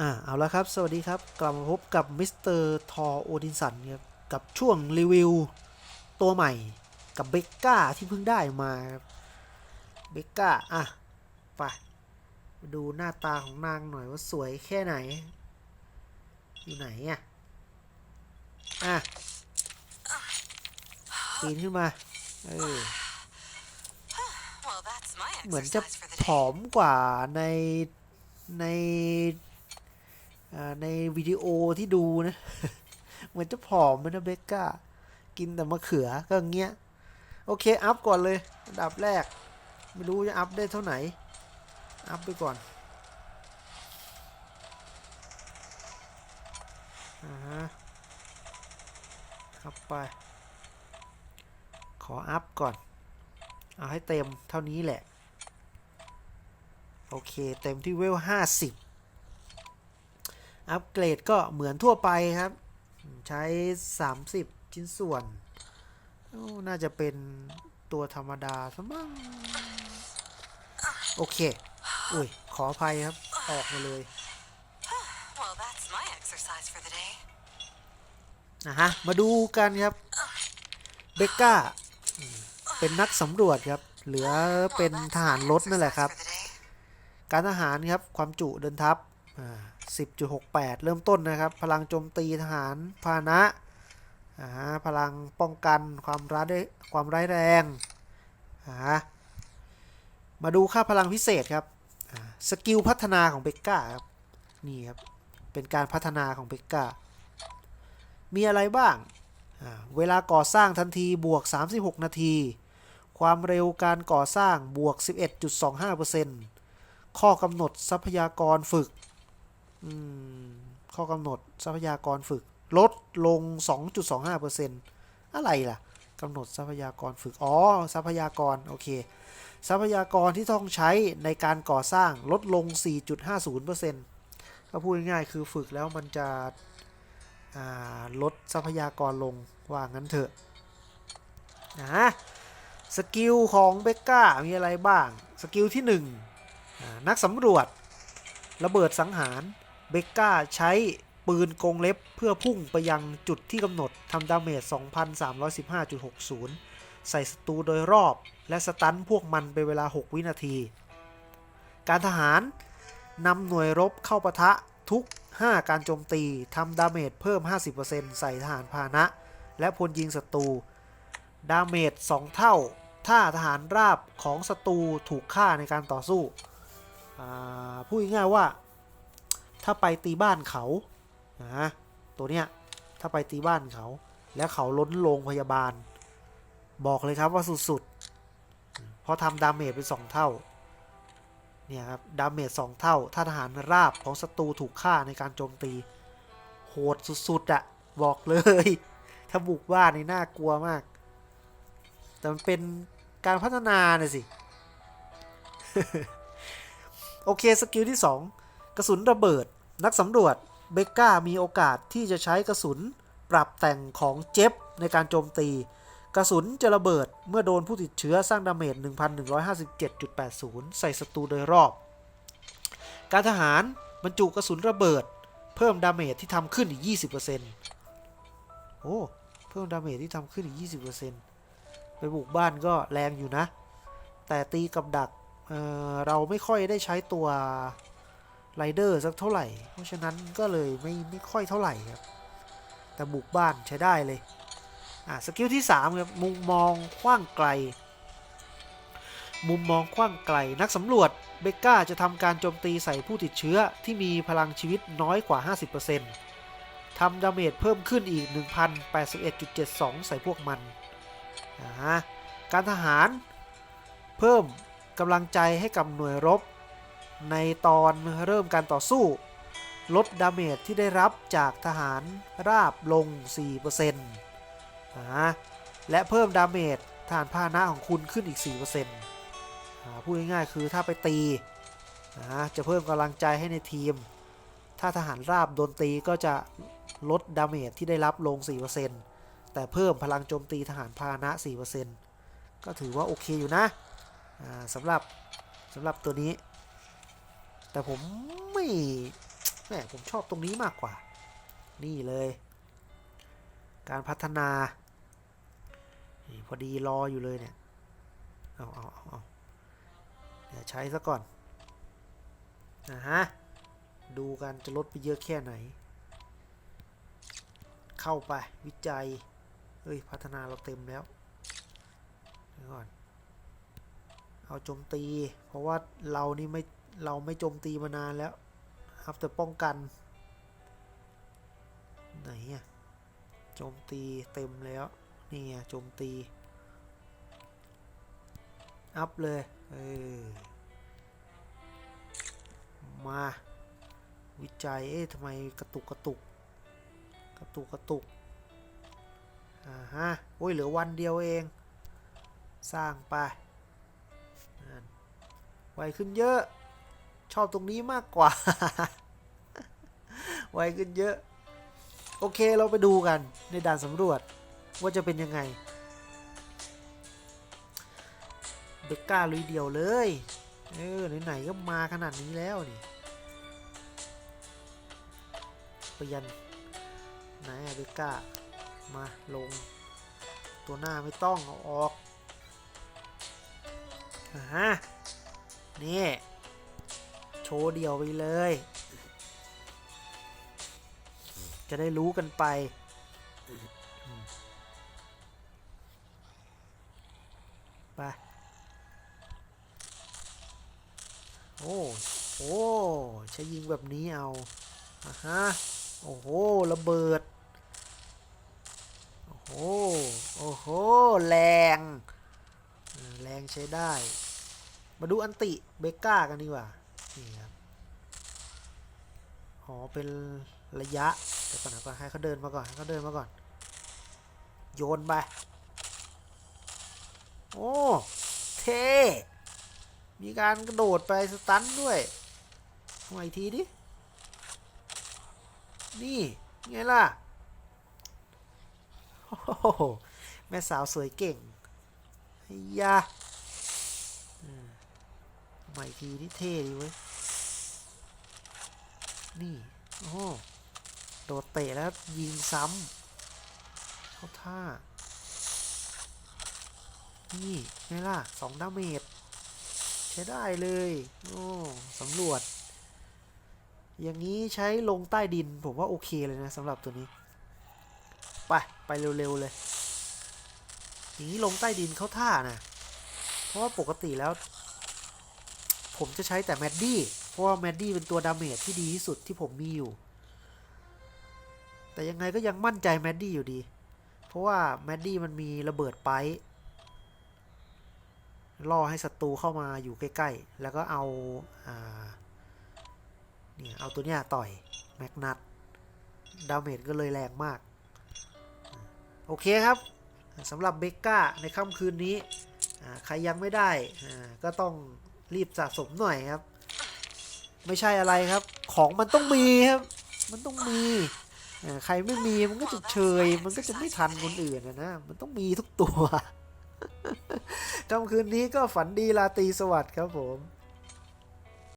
อ่าเอาละครับ สวัสดีครับ กลับมาพบกับมิสเตอร์ทอโอดินสันครับกับช่วงรีวิวตัวใหม่กับเบกก้าที่เพิ่งได้มาครับเบกก้าอะไปมาดูหน้าตาของนางหน่อยว่าสวยแค่ไหน อยู่ไหนอะอะปีนขึ้นมาเออ Well, that's my เหมือนจะ exercise for the ผ day. อมกว่าในในอ่า ในวิดีโอที่ดูนะ เหมือนจะผอมนะเบกก้า กินแต่มะเขือก็อย่างเงี้ย โอเค อัพก่อนเลยอันดับแรก ไม่รู้จะอัพได้เท่าไหร่อัพไปก่อนอ่าฮะอัพไป ขออัพก่อน เอาให้เต็มเท่านี้แหละ โอเค เต็มที่เวล50 อัปเกรดก็เหมือนทั่วไปครับ ใช้ 30 ชิ้นส่วนโอ้น่าจะเป็นตัวธรรมดาซะมั้งโอเค อุ้ย ขออภัยครับ ออกมาเลย Well, that's my exercise for the day. นะฮะ มาดูกันครับ เบกก้าอืมเป็นนักสำรวจครับ เหลือ Well, เป็น that's ทหาร my รถนั่นแหละครับ exercise for the day. การทหารครับ ความจุเดินทัพอ่า 10.68 เริ่มต้นนะครับ พลังโจมตีทหารพานะอ่าพลังป้องกันความร้ายความร้ายแรงอ่ามาดูค่าพลังพิเศษครับสกิลพัฒนาของเบกก้าครับนี่ครับ เป็นการพัฒนาของเบกก้ามีอะไรบ้างาเวลาก่อสร้างทันทีบวก 36 นาที ความเร็วการก่อสร้างบวก 11.25%ข้อกำหนดทรัพยากรฝึก ข้อกำหนดทรัพยากรฝึก ลดลง 2.25%อะไรล่ะกำหนดทรัพยากรฝึก อ๋อ ทรัพยากร โอเค ทรัพยากรที่ต้องใช้ในการก่อสร้างลดลง 4.50%ก็พูดง่ายๆคือฝึกแล้วมันจะลดทรัพยากรลงว่างั้นเถอะนะสกิลของเบกก้ามีอะไรบ้าง สกิลที่1อ่านักสำรวจ ระเบิดสังหาร เบกก้าใช้ปืนกงเล็บเพื่อพุ่งไปยังจุดที่กำหนดทำดาเมจ 2,315.60 ใส่ศัตรูโดยรอบ และสตันพวกมันเป็นเวลา 6 วินาที การทหารนำหน่วยรบเข้าปะทะทุก 5 การโจมตีทำดาเมจเพิ่ม 50%ใส่ทหารพาหนะ และพลยิงศัตรู ดาเมจ 2 เท่า ถ้าทหารราบของศัตรูถูกฆ่าในการต่อสู้อ่าพูดง่ายว่า ถ้าไปตีบ้านเขานะตัวเนี้ยถ้าไปตีบ้านเขา แล้วเขาล้นโรงพยาบาล บอกเลยครับว่าสุดๆเพราะทำดาเมจเป็นสองเท่าเนี่ยครับดาเมจสองเท่า ถ้าทหารราบของศัตรูถูกฆ่าในการโจมตี โหดสุดๆอะบอกเลย ถ้าบุกบ้านนี่น่ากลัวมาก แต่มันเป็นการพัฒนาน่ะสิ โอเค สกิลที่ 2 กระสุนระเบิด นักสำรวจเบกก้ามีโอกาสที่จะใช้กระสุนปรับแต่งของเจ็บในการโจมตี กระสุนจะระเบิดเมื่อโดนผู้ติดเชื้อสร้างดาเมจ 1157.80 ใส่ศัตรูโดยรอบ การทหารบรรจุกระสุนระเบิด เพิ่มดาเมจที่ทำขึ้นอีก 20%โอ้ เพิ่มดาเมจที่ทำขึ้นอีก 20%ไปบุกบ้านก็แรงอยู่นะ แต่ตีกับดักเเราไม่ค่อยได้ใช้ตัว ไรเดอร์สักเท่าไหร่ เพราะฉะนั้นก็เลยไม่ไม่ค่อยเท่าไหร่ครับ แต่บุกบ้านใช้ได้เลย อะสกิลที่3ครับมุมมองกว้างไกล มุมมองกว้างไกล นักสำรวจเบก้าจะทำการโจมตีใส่ผู้ติดเชื้อที่มีพลังชีวิตน้อยกว่า 50%ทำดาเมจเพิ่มขึ้นอีก 1081.72 ใส่พวกมันอ่าการทหารเพิ่มกำลังใจให้กับหน่วยรบ ในตอนเริ่มการต่อสู้ ลดดาเมจที่ได้รับจากทหารราบลง4%และเพิ่มดาเมจทหารพาหนะของคุณขึ้นอีก4%พูดง่ายๆคือถ้าไปตีจะเพิ่มกำลังใจให้ในทีม ถ้าทหารราบโดนตีก็จะลดดาเมจที่ได้รับลง 4%แต่เพิ่มพลังโจมตีทหารพาหนะ 4%ก็ถือว่าโอเคอยู่นะสำหรับสำหรับตัวนี้ แต่ผมไม่แหมผมชอบตรงนี้มากกว่า นี่เลย การพัฒนานี่พอดีรออยู่เลยเนี่ย เอาเอาเอาเอาเดี๋ยวใช้ซะก่อนนะฮะ ดูกันจะลดไปเยอะแค่ไหน เข้าไปวิจัยเฮ้ย พัฒนาเราเต็มแล้วเดี๋ยวก่อน เอาโจมตี เพราะว่าเรานี่ไม่ เราไม่โจมตีมานานแล้วครับแต่ป้องกัน ไหนอะโจมตีเต็มแล้ว นี่ไงโจมตี อัพเลย เออ มา วิจัย เอ๊ะทำไมกระตุกกระตุก กระตุกกระตุก อ่าฮะ โอ้ยเหลือวันเดียวเอง สร้างไปนั่ไวขึ้นเยอะ ชอบตรงนี้มากกว่า ไวขึ้นเยอะ โอเคเราไปดูกันในด่านสำรวจว่าจะเป็นยังไง เบกก้าลุยเดียวเลย เออไหนๆก็มาขนาดนี้แล้วนี่เปลี่ยนไหนเบกก้ามาลง ตัวหน้าไม่ต้องเอาออกฮะนี่ โชว์เดี่ยวไปเลย จะได้รู้กันไป ไป โอ้โอ้ใช้ยิงแบบนี้เอาอะฮะ โอ้โห ระเบิด โอ้โห โอ้โห แรง แรงใช้ได้ มาดูอันติเบก้ากันดีกว่า นี่ครับอ๋อเป็นระยะเดี๋ยวก่อนนะก่อนให้เขาเดินมาก่อนให้เขาเดินมาก่อน โยนไป โอ้เท่มีการกระโดดไปสตันด้วยทำไมทีดิ นี่ ไงล่ะ โอ้โห แม่สาวสวยเก่งไอ้ยาอืม ใหม่ทีที่เท่ดีเว้ย นี่ โอ้โหโดดเตะแล้วยิงซ้ำเข้าท่า นี่ไงล่ะสองดาเมจใช้ได้เลย โอ้สำรวจ อย่างนี้ใช้ลงใต้ดิน ผมว่าโอเคเลยนะสำหรับตัวนี้ ไป ไปเร็ว ๆ เลยอย่างนี้ลงใต้ดินเข้าท่านะ เพราะว่าปกติแล้ว ผมจะใช้แต่แมดดี้เพราะว่าแมดดี้เป็นตัวดาเมจที่ดีที่สุดที่ผมมีอยู่ แต่ยังไงก็ยังมั่นใจแมดดี้อยู่ดี เพราะว่าแมดดี้มันมีระเบิดไปล่อให้ศัตรูเข้ามาอยู่ใกล้ ๆ แล้วก็เอาอาเนี่ยเอาตัวเนี้ยต่อยแมกนัตดาเมจก็เลยแรงมาก โอเคครับสำหรับเบก้าในค่ำคืนนี้ ใครยังไม่ได้ก็ต้อง รีบสะสมหน่อยครับ ไม่ใช่อะไรครับ ของมันต้องมีครับ มันต้องมีใครไม่มีมันก็จะเชยมันก็จะไม่ทันคนอื่นนะนะ มันต้องมีทุกตัวค่ำคืนนี้ก็ฝันดีราตรีสวัสดิ์ครับผม